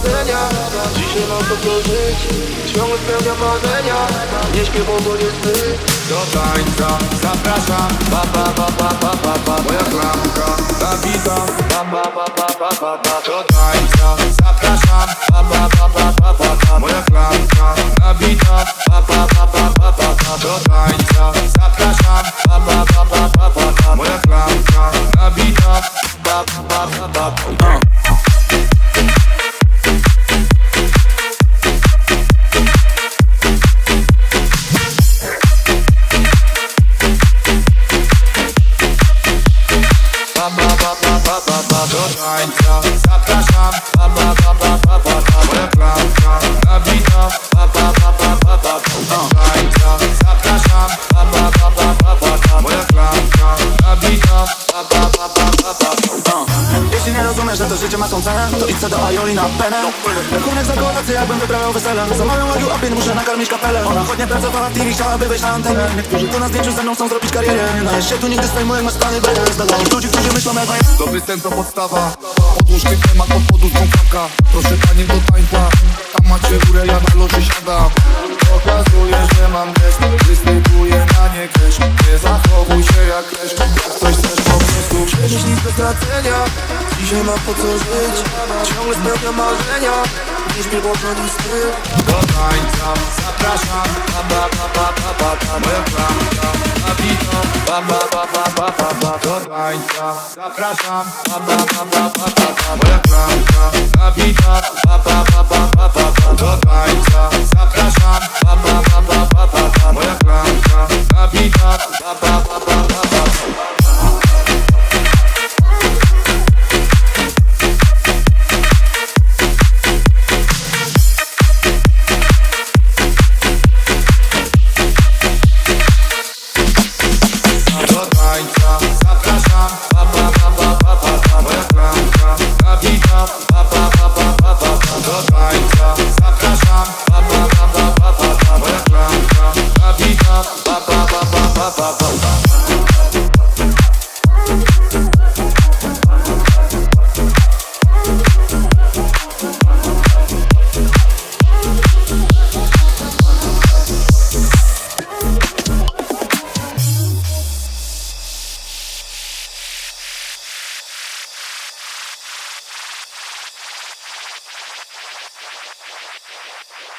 Dzisiaj mam to co żyć Ciągle spełniam marzenia Nie śpię, bo nie wstyd Do tańca zapraszam Ba ba ba ba ba ba ba Moja klamka nabita Ba ba ba ba ba ba ba Do tańca zapraszam Ba ba ba ba ba ba ba Moja klamka nabita Ba ba ba ba ba ba ba Do tańca zapraszam Ba ba ba ba ba ba ba Moja klamka nabita Ba ba ba ba ba ba Do tańca zapraszam rozumiesz, że to życie ma swą cenę. To idź do Aioli na penę. Rachunek za kolację, jakbym wyprawiał wesele. Za moją łagił opień muszę nakarmić kapelę. Ona choć nie pracowała w TV, chciałaby wejść na antenę. Niektórzy tu na zdjęciu ze mną chcą zrobić karierę. Nie dajesz się tu nigdy zdejmuję, masz stany bez Dla ludzi, którzy myślą jak moje Dobry sen to podstawa. Podłóżkę temat pod poduszką kapka Proszę panie do tańca Tam macie górę, ja na loży siadam Przecież nic bez stracenia Dzisiaj mam po co żyć Ciągle spełniam marzenia Nie śpię, bo to nie wstyd Do tańca zapraszam Ba ba ba ba ba ba ba Moja klamka nabita Ba ba ba ba ba ba ba Do tańca zapraszam Ba ba ba ba ba ba ba night. よし!